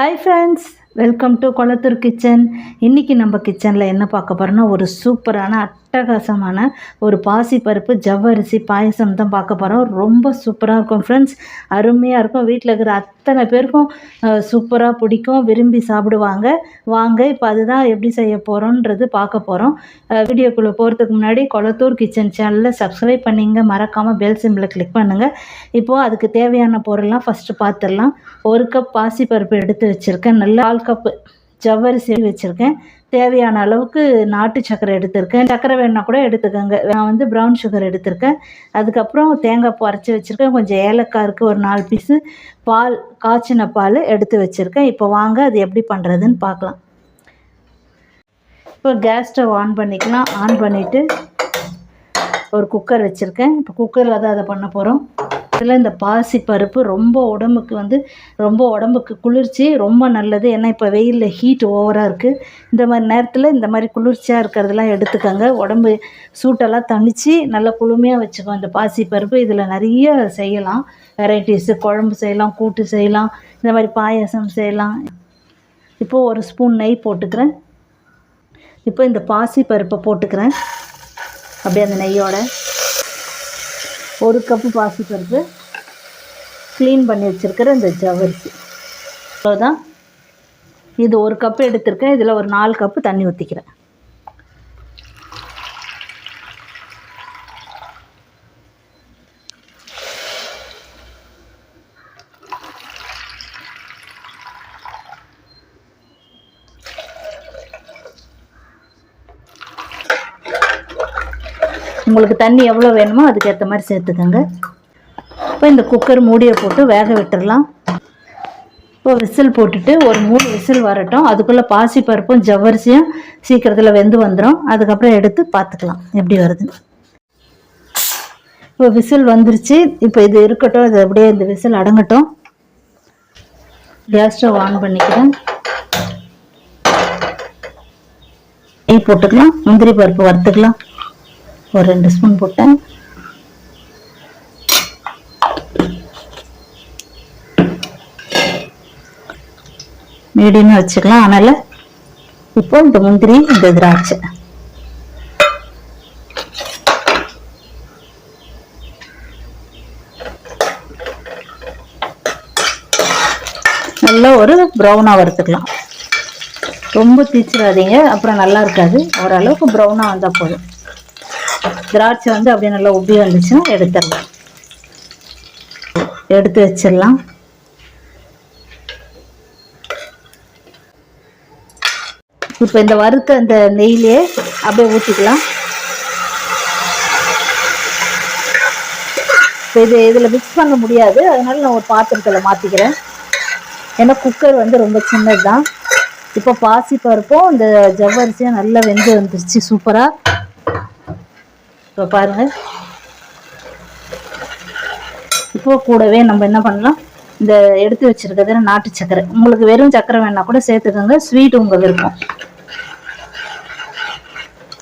Hi friends welcome to Kolathur kitchen இன்றைக்கி நம்ம கிச்சனில் என்ன பார்க்க போகிறோன்னா ஒரு சூப்பரான அட்டகாசமான ஒரு பாசிப்பருப்பு ஜவ்வரிசி பாயசம் தான் பார்க்க போகிறோம் ரொம்ப சூப்பராக இருக்கும் ஃப்ரெண்ட்ஸ் அருமையாக இருக்கும். வீட்டில் இருக்கிற அத்தனை பேருக்கும் சூப்பராக பிடிக்கும். விரும்பி சாப்பிடுவாங்க. வாங்க இப்போ அதுதான் எப்படி செய்ய போகிறோன்றது பார்க்க போகிறோம் வீடியோக்குள்ளே போகிறதுக்கு முன்னாடி கொளத்தூர் கிச்சன் சேனலில் சப்ஸ்கிரைப் பண்ணிங்க. மறக்காமல் பெல் சிம்பிளை கிளிக் பண்ணுங்கள் இப்போது அதுக்கு தேவையான பொருள்லாம் ஃபஸ்ட்டு பார்த்துடலாம் ஒரு கப் பாசிப்பருப்பு எடுத்து வச்சுருக்கேன். நல்லா கால் கப்பு ஜவ்வரிசி வச்சுருக்கேன். தேவையான அளவுக்கு நாட்டு சக்கரை எடுத்திருக்கேன். சக்கரை வேணால் கூட எடுத்துக்கோங்க. நான் வந்து ப்ரௌன் சுகர் எடுத்திருக்கேன். அதுக்கப்புறம் தேங்காய் பூ அரைச்சி வச்சுருக்கேன். கொஞ்சம் ஏலக்காய் இருக்குது ஒரு நாலு பீஸு பால் காய்ச்சின பால் எடுத்து வச்சுருக்கேன். இப்போ வாங்க அது எப்படி பண்ணுறதுன்னு பார்க்கலாம். இப்போ கேஸ் ஸ்டவ் ஆன் பண்ணிக்கலாம். ஆன் பண்ணிவிட்டு ஒரு குக்கர் வச்சுருக்கேன். இப்போ குக்கரில் தான் அதை பண்ண போகிறோம் இதில் இந்த பாசி பருப்பு ரொம்ப உடம்புக்கு வந்து ரொம்ப உடம்புக்கு குளிர்ச்சி ரொம்ப நல்லது. ஏன்னா இப்போ வெயிலில் ஹீட் ஓவராக இருக்குது இந்த மாதிரி நேரத்தில் இந்த மாதிரி குளிர்ச்சியாக இருக்கிறதெல்லாம் எடுத்துக்கோங்க. உடம்பு சூட்டெல்லாம் தணித்து நல்லா குளுமையாக வச்சுக்கோ. இந்த பாசி பருப்பு இதில் நிறைய செய்யலாம். வெரைட்டிஸு குழம்பு செய்யலாம் கூட்டு செய்யலாம். இந்த மாதிரி பாயாசம் செய்யலாம். இப்போது ஒரு ஸ்பூன் நெய் போட்டுக்கிறேன். இப்போ இந்த பாசி பருப்பை போட்டுக்கிறேன். அப்படியே அந்த நெய்யோட ஒரு கப்பு பாசிப்பருப்பு க்ளீன் பண்ணி வச்சுருக்கிற இந்த ஜவரிசி அவ்வளோதான் இது ஒரு கப்பு எடுத்திருக்கேன். இதில் ஒரு நாலு கப்பு தண்ணி ஊற்றிக்கிறேன் உங்களுக்கு தண்ணி எவ்வளோ வேணுமோ அதுக்கேற்ற மாதிரி சேர்த்துக்கோங்க. இப்போ இந்த குக்கர் மூடியை போட்டு வேக விட்டுறலாம். இப்போ விசில் போட்டுட்டு ஒரு மூணு விசில் வரட்டும். அதுக்குள்ளே பாசி பருப்பும் ஜவ்வரிசியும் சீக்கிரத்தில் வெந்து வந்துடும் அதுக்கப்புறம் எடுத்து பார்த்துக்கலாம் எப்படி வருதுன்னு இப்போ விசில் வந்துருச்சு. இப்போ இது இருக்கட்டும். இது அப்படியே இந்த விசில் அடங்கட்டும். கேஸ் ஸ்டவ் ஆன் பண்ணிக்கிறேன். நெய் போட்டுக்கலாம். முந்திரி பருப்பு வறுத்துக்கலாம். ஒரு ரெண்டு ஸ்பூன் போட்டேன். மீடியமாக வச்சுக்கலாம். அதனால் இப்போ இந்த முந்திரி இந்த திராட்சை. நல்லா ஒரு ப்ரௌனாக வறுத்துக்கலாம். ரொம்ப தீச்சிடாதீங்க. அப்புறம் நல்லா இருக்காது. ஓரளவுக்கு ப்ரௌனாக வந்தால் போதும். திராட்சை வந்து அப்படியே நல்லா உப்பி வந்துச்சுன்னா எடுத்துடலாம். எடுத்து வச்சிடலாம். இப்போ இந்த வறுத்த அந்த நெய்யிலே அப்படியே ஊற்றிக்கலாம் இப்போ இது இதில் மிக்ஸ் பண்ண முடியாது. அதனால நான் ஒரு பாத்திரத்தில் மாற்றிக்கிறேன் ஏன்னா குக்கர் வந்து ரொம்ப சின்னது தான் இப்போ பாசி பருப்பும் இந்த ஜவ்வரிசியும் நல்லா வெந்து வந்துருச்சு சூப்பராக இப்போ பாருங்கள் இப்போ கூடவே நம்ம என்ன பண்ணலாம்? இந்த எடுத்து வச்சிருக்கிறது நாட்டு சக்கரை. உங்களுக்கு வெறும் சக்கரை வேணா கூட சேர்த்துக்கோங்க. ஸ்வீட் உங்க விருப்பம்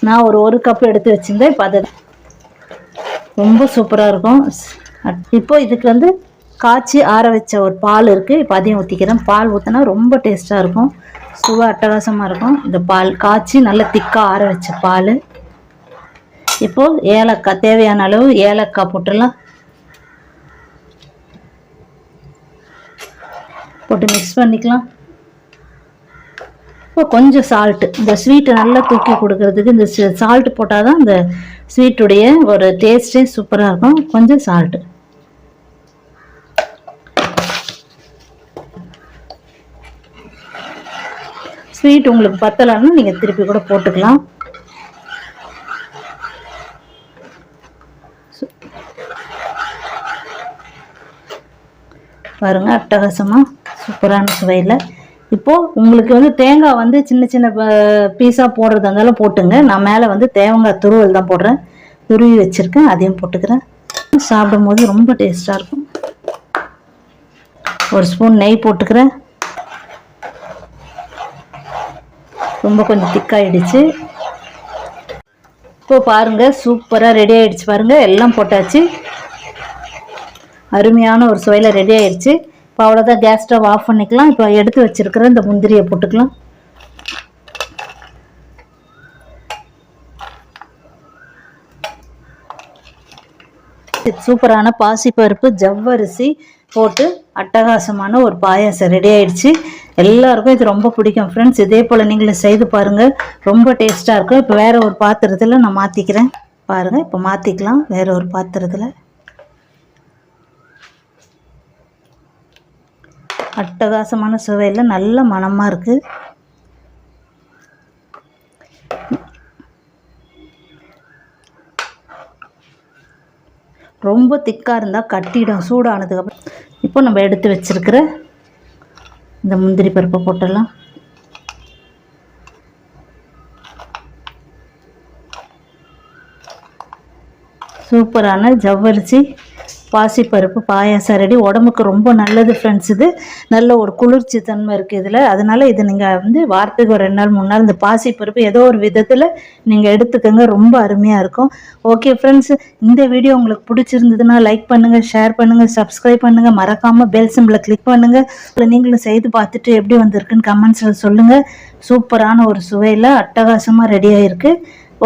நான் ஒரு ஒரு கப் எடுத்து வச்சிருந்தேன். இப்போ அது ரொம்ப சூப்பராக இருக்கும். இப்போ இதுக்கு வந்து காய்ச்சி ஆற வச்ச ஒரு பால் இருக்குது இப்போ அதையும் ஊற்றிக்கிறேன் பால் ஊற்றினா ரொம்ப டேஸ்ட்டாக இருக்கும். சுவை அட்டகாசமாக இருக்கும். இந்த பால் காய்ச்சி நல்லா திக்காக ஆற வச்ச பால். இப்போது ஏலக்காய் தேவையான அளவு ஏலக்காய் போட்டுடலாம். போட்டு மிக்ஸ் பண்ணிக்கலாம். இப்போ கொஞ்சம் சால்ட்டு இந்த ஸ்வீட்டை நல்லா தூக்கி கொடுக்கறதுக்கு இந்த சால்ட்டு போட்டால் தான் இந்த ஸ்வீட்டுடைய ஒரு டேஸ்ட்டே சூப்பராக இருக்கும். கொஞ்சம் சால்ட்டு ஸ்வீட் உங்களுக்கு பத்தலைன்னா நீங்கள் திருப்பி கூட போட்டுக்கலாம். பாருங்கள் அட்டகாசமாக சூப்பரான சுவையில். இப்போது உங்களுக்கு வந்து தேங்காய் வந்து சின்ன சின்ன பீஸாக போடுறதா இருந்தாலும் போட்டுங்க. நான் மேலே வந்து தேங்காய் துருவல் தான் போடுறேன். துருவி வச்சுருக்கேன். அதையும் போட்டுக்கிறேன். சாப்பிடும் போது ரொம்ப டேஸ்ட்டாக இருக்கும். ஒரு ஸ்பூன் நெய் போட்டுக்கிறேன். ரொம்ப கொஞ்சம் திக்காயிடுச்சு. இப்போ பாருங்கள் சூப்பராக ரெடி ஆகிடுச்சு பாருங்கள் எல்லாம் போட்டாச்சு. அருமையான ஒரு சுவையில் ரெடி ஆயிடுச்சு இப்போ அவ்வளோதான் கேஸ் ஸ்டவ் ஆஃப் பண்ணிக்கலாம். இப்போ எடுத்து வச்சுருக்கிற இந்த முந்திரியை போட்டுக்கலாம். சூப்பரான பாசிப்பருப்பு ஜவ்வரிசி போட்டு அட்டகாசமான ஒரு பாயாசம் ரெடி ஆயிடுச்சு எல்லாருக்கும் இது ரொம்ப பிடிக்கும் ஃப்ரெண்ட்ஸ் இதே போல் நீங்களும் செய்து பாருங்கள் ரொம்ப டேஸ்ட்டாக இருக்கும். இப்போ வேறு ஒரு பாத்திரத்தில் நான் மாற்றிக்கிறேன் பாருங்கள் இப்போ மாற்றிக்கலாம் வேறு ஒரு பாத்திரத்தில். அட்டகாசமான சுவையில் நல்ல மணமாக இருக்குது ரொம்ப திக்காக இருந்தால் கட்டிடும் சூடானதுக்கப்புறம் இப்போ நம்ம எடுத்து வச்சிருக்கிற இந்த முந்திரி பருப்பை போட்டுடலாம். சூப்பரான ஜவ்வரிசி பாசிப்பருப்பு பாயாசம் ரெடி. உடம்புக்கு ரொம்ப நல்லது ஃப்ரெண்ட்ஸ் இது. நல்ல ஒரு குளிர்ச்சி தன்மை இருக்குது இதில். அதனால் இது நீங்கள் வந்து வாரத்துக்கு ஒரு ரெண்டு நாள் மூணு நாள் இந்த பாசிப்பருப்பு ஏதோ ஒரு விதத்தில் நீங்கள் எடுத்துக்கோங்க. ரொம்ப அருமையாக இருக்கும். ஓகே ஃப்ரெண்ட்ஸ் இந்த வீடியோ உங்களுக்கு பிடிச்சிருந்ததுன்னா லைக் பண்ணுங்கள் ஷேர் பண்ணுங்கள் சப்ஸ்கிரைப் பண்ணுங்கள் மறக்காமல் பெல் சிம்பிளை கிளிக் பண்ணுங்கள் நீங்களும் செய்து பார்த்துட்டு எப்படி வந்திருக்குன்னு கமெண்ட்ஸில் சொல்லுங்கள் சூப்பரான ஒரு சுவையில் அட்டகாசமாக ரெடி ஆகிருக்கு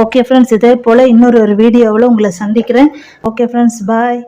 ஓகே ஃப்ரெண்ட்ஸ் இதே போல் இன்னொரு ஒரு வீடியோவில் உங்களை சந்திக்கிறேன். Okay friends bye